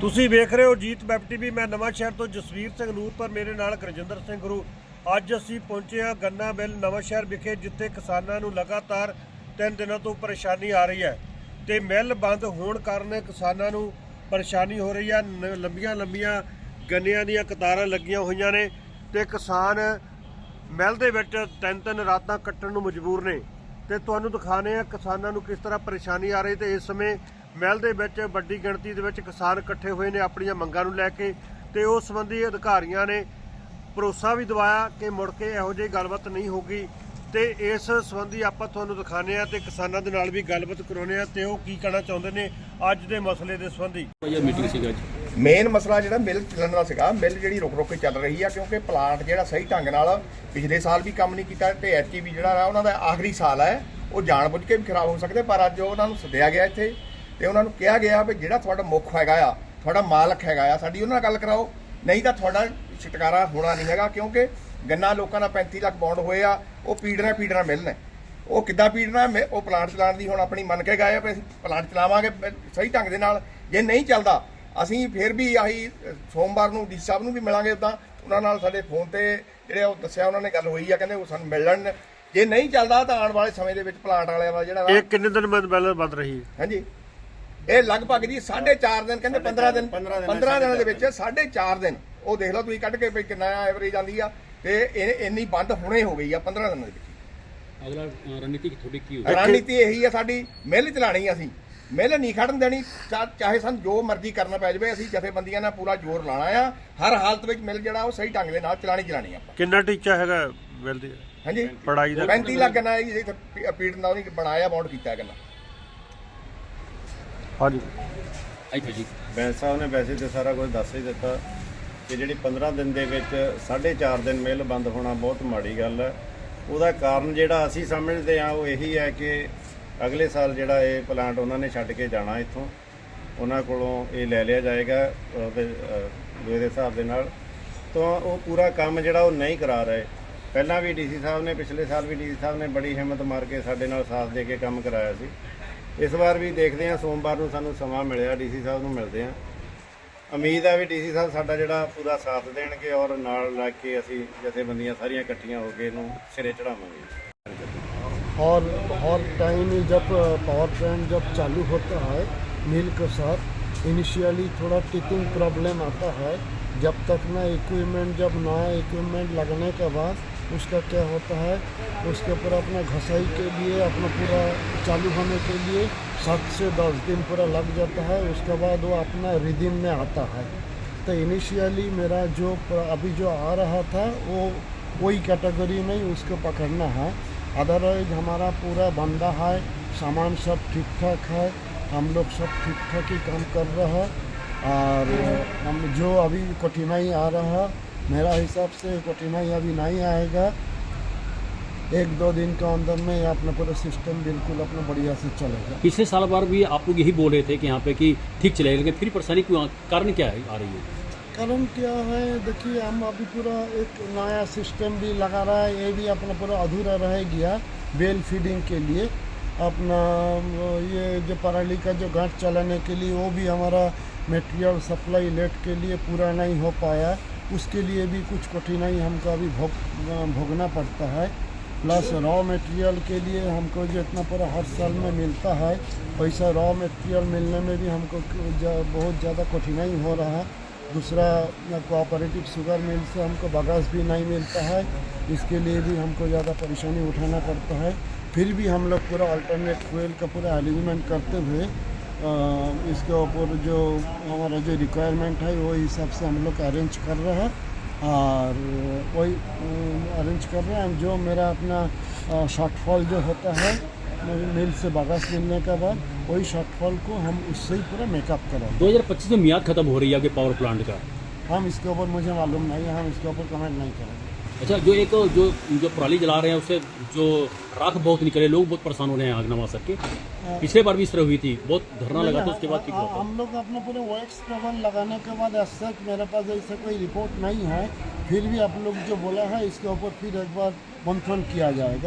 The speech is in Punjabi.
ਤੁਸੀਂ ਵੇਖ ਰਹੇ ਹੋ ਜੀਤ ਵੈਬ ਟੀਵੀ ਮੈਂ ਨਵਾਂ ਸ਼ਹਿਰ ਤੋਂ ਜਸਵੀਰ ਸਿੰਘ ਨੂਰ ਪਰ ਮੇਰੇ ਨਾਲ ਗੁਰਜਿੰਦਰ ਸਿੰਘ ਗੁਰੂ। ਅੱਜ ਅਸੀਂ ਪਹੁੰਚੇ ਹਾਂ ਗੰਨਾ ਬਿੱਲ ਨਵਾਂ ਸ਼ਹਿਰ ਵਿਖੇ, ਜਿੱਥੇ ਕਿਸਾਨਾਂ ਨੂੰ ਲਗਾਤਾਰ ਤਿੰਨ ਦਿਨਾਂ ਤੋਂ ਪਰੇਸ਼ਾਨੀ ਆ ਰਹੀ ਹੈ। ਤੇ ਮਿੱਲ ਬੰਦ ਹੋਣ ਕਾਰਨ ਕਿਸਾਨਾਂ ਨੂੰ ਪਰੇਸ਼ਾਨੀ ਹੋ ਰਹੀ ਹੈ। ਨ- ਲੰਬੀਆਂ ਲੰਬੀਆਂ ਗੰਨਿਆਂ ਦੀਆਂ ਕਤਾਰਾਂ ਲੱਗੀਆਂ ਹੋਈਆਂ ਨੇ ਤੇ ਕਿਸਾਨ ਮਿੱਲ ਦੇ ਵਿੱਚ ਤਿੰਨ ਤਿੰਨ ਰਾਤਾਂ ਕੱਟਣ ਨੂੰ ਮਜਬੂਰ ਨੇ। ਤੇ ਤੁਹਾਨੂੰ ਦਿਖਾਣੇ ਆ ਕਿਸਾਨਾਂ ਨੂੰ ਕਿਸ ਤਰ੍ਹਾਂ ਪਰੇਸ਼ਾਨੀ ਆ ਰਹੀ ਤੇ ਇਸ ਸਮੇਂ ਮਿੱਲ ਦੇ ਵਿੱਚ ਵੱਡੀ ਗਿਣਤੀ ਦੇ ਵਿੱਚ ਕਿਸਾਨ ਇਕੱਠੇ ਹੋਏ ਨੇ ਆਪਣੀਆਂ ਮੰਗਾਂ ਨੂੰ ਲੈ ਕੇ ਤੇ ਉਸ ਸੰਬੰਧੀ ਅਧਿਕਾਰੀਆਂ ਨੇ ਭਰੋਸਾ ਵੀ ਦਿਵਾਇਆ ਕਿ ਮੁੜ ਕੇ ਇਹੋ ਜਿਹੀ ਗੱਲਬਾਤ ਨਹੀਂ ਹੋਗੀ ਤੇ ਇਸ ਸੰਬੰਧੀ ਆਪਾਂ ਤੁਹਾਨੂੰ ਦਿਖਾਣੇ ਆ ਤੇ ਕਿਸਾਨਾਂ ਦੇ ਨਾਲ ਵੀ ਗੱਲਬਾਤ ਕਰਾਉਣੇ ਆ ਤੇ ਉਹ ਕੀ ਕਹਿਣਾ ਚਾਹੁੰਦੇ ਨੇ ਅੱਜ ਦੇ ਮਸਲੇ ਦੇ ਸੰਬੰਧੀ। ਇਹ ਮੀਟਿੰਗ ਸੀਗਾ ਅੱਜ? ਮੇਨ ਮਸਲਾ ਜਿਹੜਾ ਮਿਲ ਚੱਲਣ ਦਾ ਸੀਗਾ ਮਿਲ ਜਿਹੜੀ ਰੁਕ ਰੁਕ ਕੇ ਚੱਲ ਰਹੀ ਆ ਕਿਉਂਕਿ ਪਲਾਂਟ ਜਿਹੜਾ ਸਹੀ ਢੰਗ ਨਾਲ ਪਿਛਲੇ ਸਾਲ ਵੀ ਕੰਮ ਨਹੀਂ ਕੀਤਾ ਤੇ ਐਤਕੀ ਵੀ ਜਿਹੜਾ ਆ ਉਹਨਾਂ ਦਾ ਆਖਰੀ ਸਾਲ ਹੈ ਉਹ ਜਾਣਬੁੱਝ ਕੇ ਵੀ ਖਰਾਬ ਹੋ ਸਕਦੇ ਪਰ ਅੱਜ ਉਹਨਾਂ ਨੂੰ ਸੱਦਿਆ ਗਿਆ ਇੱਥੇ। ਤੇ ਉਹਨਾਂ ਨੂੰ ਕਿਹਾ ਗਿਆ ਵੀ ਜਿਹੜਾ ਤੁਹਾਡਾ ਮੁੱਖ ਹੈਗਾ ਆ ਤੁਹਾਡਾ ਮਾਲਕ ਹੈਗਾ ਆ ਸਾਡੀ ਉਹਨਾਂ ਨਾਲ ਗੱਲ ਕਰਾਓ। ਨਹੀਂ ਤਾਂ ਤੁਹਾਡਾ ਛੁਟਕਾਰਾ ਹੋਣਾ ਨਹੀਂ ਹੈਗਾ ਕਿਉਂਕਿ ਗੰਨਾ ਲੋਕਾਂ ਦਾ 35 ਲੱਖ ਬੌਂਡ ਹੋਏ ਆ ਉਹ ਪੀੜਨਾ ਪੀੜਨਾ ਮਿਲਣਾ। ਉਹ ਕਿੱਦਾਂ ਪੀੜਨਾ? ਉਹ ਪਲਾਂਟ ਚਲਾਉਣ ਦੀ ਹੁਣ ਆਪਣੀ ਮੰਨ ਕੇ ਗਏ ਆ ਵੀ ਅਸੀਂ ਪਲਾਂਟ ਚਲਾਵਾਂਗੇ ਸਹੀ ਢੰਗ ਦੇ ਨਾਲ। ਜੇ ਨਹੀਂ ਚੱਲਦਾ ਅਸੀਂ ਫਿਰ ਵੀ ਆਹੀ ਸੋਮਵਾਰ ਨੂੰ ਡੀ ਸਾਹਿਬ ਨੂੰ ਵੀ ਮਿਲਾਂਗੇ ਉਦਾਂ ਉਹਨਾਂ ਨਾਲ ਸਾਡੇ ਫੋਨ ਤੇ ਜਿਹੜੇ ਉਹ ਦੱਸਿਆ ਉਹਨਾਂ ਨੇ ਗੱਲ ਹੋਈ ਆ ਕਹਿੰਦੇ ਉਹ ਸਾਨੂੰ ਮਿਲ ਲੈਣ ਜੇ ਨਹੀਂ ਚੱਲਦਾ ਤਾਂ ਆਉਣ ਵਾਲੇ ਸਮੇਂ ਦੇ ਵਿੱਚ ਪਲਾਂਟ ਵਾਲਿਆਂ ਦਾ ਜਿਹੜਾ ਇਹ ਕਿੰਨੇ ਦਿਨ ਬਾਅਦ ਬੰਦ ਰਹੀ ਹੈ? ਹਾਂਜੀ। ਇਹ ਲਗਭਗ ਜੀ 4.5 ਦਿਨ ਕਹਿੰਦੇ 15 ਦਿਨ 15 ਦਿਨਾਂ ਦੇ ਵਿੱਚ 4.5 ਦਿਨ। ਉਹ ਦੇਖ ਲਓ ਤੁਸੀਂ ਕੱਢ ਕੇ ਵੀ ਕਿੰਨਾ ਐਵਰੇਜ ਆਂਦੀ ਆ ਤੇ ਇਹ ਇੰਨੀ ਬੰਦ ਹੁਣੇ ਹੋ ਗਈ ਆ 15 ਦਿਨਾਂ ਦੇ ਵਿੱਚ। ਅਗਲਾ ਰਣਨੀਤੀ ਕੀ ਤੁਹਾਡੀ ਕੀ ਹੋਈ ਰਣਨੀਤੀ ਇਹੀ ਆ ਸਾਡੀ ਮਿਲ ਚਲਾਣੀ ਆ ਅਸੀਂ। ਮਿਲ ਨਹੀਂ ਖੜਨ ਦੇਣੀ ਚਾਹੇ ਸਾਨੂੰ ਜੋ ਮਰਜ਼ੀ ਕਰਨਾ ਪੈ ਜਾਵੇ ਅਸੀਂ ਜਥੇਬੰਦੀਆਂ ਨਾਲ ਪੂਰਾ ਜ਼ੋਰ ਲਾਣਾ ਆ। ਹਰ ਹਾਲਤ ਵਿੱਚ ਮਿਲ ਜਿਹੜਾ ਉਹ ਸਹੀ ਢੰਗ ਦੇ ਨਾਲ ਚਲਾਣੀ ਚਲਾਣੀ ਆਪਾਂ। ਕਿੰਨਾ ਟੀਚਾ ਹੈਗਾ ਮਿਲ ਦੀ? ਹਾਂਜੀ। ਪੜਾਈ ਦਾ 35 ਲੱਖ ਗੰਨਾ ਜੀ ਪੀੜਨ ਦਾ ਉਹਨੇ ਬਣਾਇਆ ਬਾਉਂਡ ਕੀਤਾ ਗੰਨਾ ਹਾਂਜੀ। ਇੱਥੇ ਜੀ। ਬੈਂਸ ਸਾਹਿਬ ਨੇ ਵੈਸੇ ਤੇ ਸਾਰਾ ਕੁਝ ਦੱਸ ਹੀ ਦਿੱਤਾ ਕਿ ਜਿਹੜੀ 15 ਦਿਨ ਦੇ ਵਿੱਚ 4.5 ਦਿਨ ਮਿਲ ਬੰਦ ਹੋਣਾ ਬਹੁਤ ਮਾੜੀ ਗੱਲ ਹੈ। ਉਹਦਾ ਕਾਰਨ ਜਿਹੜਾ ਅਸੀਂ ਸਮਝਦੇ ਆ ਉਹ ਇਹੀ ਹੈ ਕਿ ਅਗਲੇ ਸਾਲ ਜਿਹੜਾ ਇਹ ਪਲਾਂਟ ਉਹਨਾਂ ਨੇ ਛੱਡ ਕੇ ਜਾਣਾ ਇੱਥੋਂ। ਉਹਨਾਂ ਕੋਲੋਂ ਇਹ ਲੈ ਲਿਆ ਜਾਏਗਾ ਉਹਦੇ ਦੇ ਹਿਸਾਬ ਦੇ ਨਾਲ। ਤਾਂ ਉਹ ਪੂਰਾ ਕੰਮ ਜਿਹੜਾ ਉਹ ਨਹੀਂ ਕਰਾ ਰਹੇ। ਪਹਿਲਾਂ ਵੀ ਡੀਸੀ ਸਾਹਿਬ ਨੇ ਪਿਛਲੇ ਸਾਲ ਵੀ ਡੀਸੀ ਸਾਹਿਬ ਨੇ ਬੜੀ ਹਿੰਮਤ ਮਾਰ ਕੇ ਸਾਡੇ ਨਾਲ ਸਾਥ ਦੇ ਕੇ ਕੰਮ ਕਰਾਇਆ ਸੀ। ਇਸ ਵਾਰ ਵੀ ਦੇਖਦੇ ਹਾਂ ਸੋਮਵਾਰ ਨੂੰ ਸਾਨੂੰ ਸਮਾਂ ਮਿਲਿਆ ਡੀਸੀ ਸਾਹਿਬ ਨੂੰ ਮਿਲਦੇ ਹਾਂ ਉਮੀਦ ਹੈ ਵੀ ਡੀਸੀ ਸਾਹਿਬ ਸਾਡਾ ਜਿਹੜਾ ਪੂਰਾ ਸਾਥ ਦੇਣਗੇ ਔਰ ਨਾਲ ਲੱਗ ਕੇ ਅਸੀਂ ਜਥੇਬੰਦੀਆਂ ਸਾਰੀਆਂ ਇਕੱਠੀਆਂ ਹੋ ਕੇ ਇਹਨੂੰ ਸਿਰੇ ਚੜਾਵਾਂਗੇ और हर टाइम ही जब पावर प्लांट जब चालू होता है मिल के साथ इनिशियली थोड़ा टीचिंग प्रॉब्लम आता है जब तक ना इक्विपमेंट जब नया इक्विपमेंट लगने के बाद उसका क्या होता है, उसके ऊपर अपना घसाई के लिए, अपना पूरा चालू होने के लिए सात से दस दिन पूरा लग जाता है, उसके बाद वो अपना रिदिम में आता है। तो इनिशियली मेरा जो अभी जो आ रहा था, वो कोई कैटेगरी नहीं उसको पकड़ना है। अदरवाइज़ हमारा पूरा बंदा है, सामान सब ठीक ठाक है, हम लोग सब ठीक ठाक ही काम कर रहे हैं। और हम, जो अभी कठिनाई आ रहा है मेरा हिसाब से कठिनाई अभी नहीं आएगा। एक दो दिन के अंदर में अपना पूरा सिस्टम बिल्कुल अपना बढ़िया से चलेगा। पिछले साल बार भी आप लोग यही बोल रहे थे कि यहाँ पे कि ठीक चलेगा लेकिन फिर परेशानी क्यों कारण क्या है आ रही है? कारण क्या है? देखिए हम अभी पूरा एक नया सिस्टम भी लगा रहा है ये भी अपना पूरा अधूरा रह गया बेल फीडिंग के लिए। अपना ये जो पराली का जो घाट चलाने के लिए वो भी हमारा मटेरियल सप्लाई लेट के लिए पूरा नहीं हो पाया। उसके लिए भी कुछ कठिनाई हमको अभी भोग भोगना पड़ता है। प्लस रॉ मटेरियल के लिए हमको जो इतना पूरा हर साल में मिलता है वैसा रॉ मटेरियल मिलने में भी हमको ज- बहुत ज़्यादा कठिनाई हो रहा है। दूसरा कोऑपरेटिव शुगर मिल से हमको बगास भी नहीं मिलता है, इसके लिए भी हमको ज़्यादा परेशानी उठाना पड़ता है। फिर भी हम लोग पूरा अल्टरनेट फ्यूल का पूरा अरेंजमेंट करते हुए इसके ऊपर जो हमारा जो रिक्वायरमेंट है वो हिसाब से हम लोग अरेंज कर रहे हैं। और वही अरेंज कर रहे हैं। जो मेरा अपना शॉर्टफॉल जो होता है मिल से बगास मिलने के बाद वही शॉर्टफॉल को हम उससे ही पूरा मेकअप करें 2025 में मियाद खत्म हो रही है आपके पावर प्लांट का। हम इसके ऊपर मुझे मालूम नहीं है हम इसके ऊपर कमेंट नहीं करेंगे। अच्छा जो एक जो जो पराली जला रहे हैं उससे जो राख बहुत निकले लोग बहुत परेशान हो रहे हैं आग नवा के। पिछले बार भी इस तरह हुई थी बहुत धरना लगा था उसके बाद ठीक हाँ, हम लोग अपने पूरे वैक्स प्रबंध लगाने के बाद आज तक मेरे पास ऐसा कोई रिपोर्ट नहीं है। फिर भी आप लोग जो बोला है इसके ऊपर फिर एक बार मंथन किया जाएगा।